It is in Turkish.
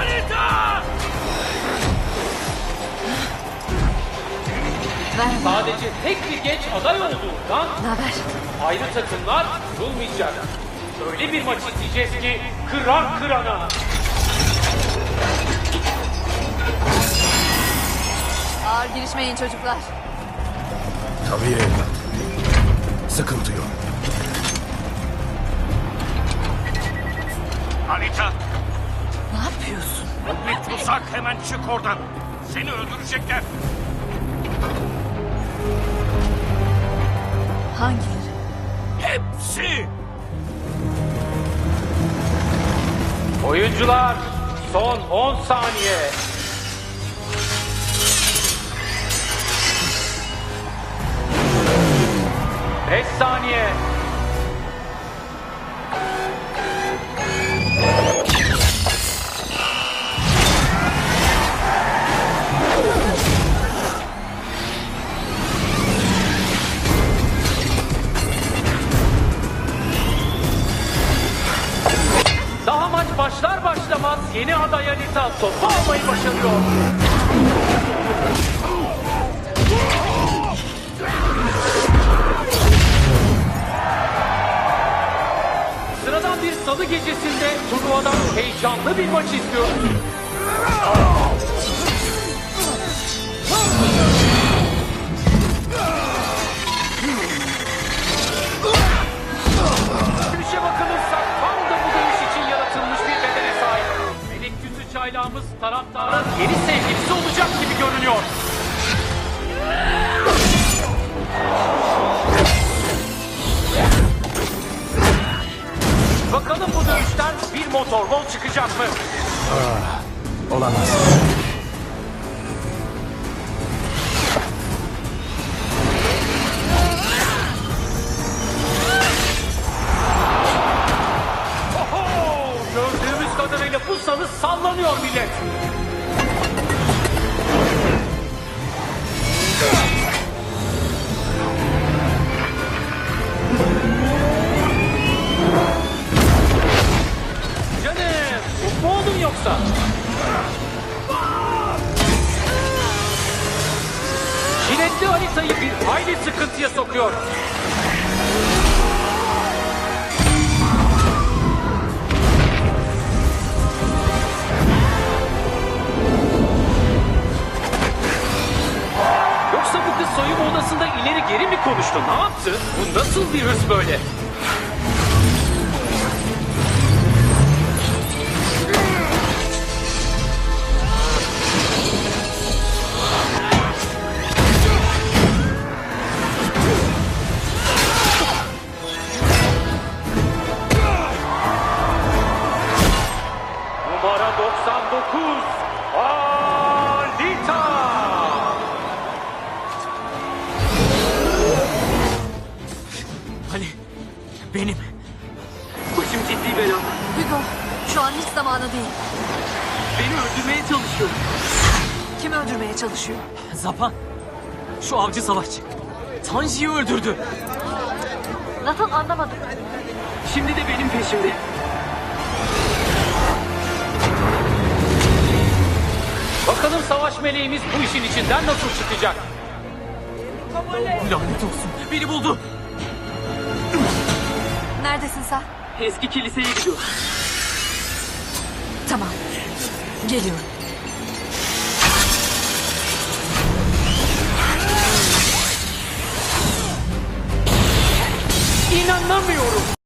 Anita! Ver. Sadece tek bir genç aday olduğundan Ne haber? ayrı takımlar kurulmayacak. Öyle bir maç izleyeceğiz ki kıran kırana. Ağır girişmeyin çocuklar. Tabii evlat. Sıkıntı yok. Anita, yapıyorsun? bu bir tuzak hemen çık oradan. Seni öldürecekler. Hangileri? Hepsi. Oyuncular son 10 saniye. Beş saniye. Yeni aday Alita topu almayı başarıyor. Sıradan bir salı gecesinde turnuvadan heyecanlı bir maç izliyoruz. Taraftarın yeni sevgilisi olacak gibi görünüyor. Bakalım bu dövüşten bir motor gol çıkacak mı? Olamaz. Salı sallanıyor millet. Canım, bu yoksa? Jiletli haritayı bir hayli sıkıntıya sokuyor. İleri geri mi konuştu? Ne yaptı? Bu nasıl bir hırs böyle? Benim. Başım ciddi bela. Hugo, şu an hiç zamanı değil. Beni öldürmeye çalışıyor. Kim öldürmeye çalışıyor? Zapan, şu avcı savaşçı. Tanji'yi öldürdü. Nasıl anlamadım. Şimdi de benim peşimde. Bakalım savaş meleğimiz bu işin içinden nasıl çıkacak? Lanet olsun, beni buldu. Neredesin sen? Eski kiliseye gidiyor. Tamam. Geliyorum. İnanamıyorum.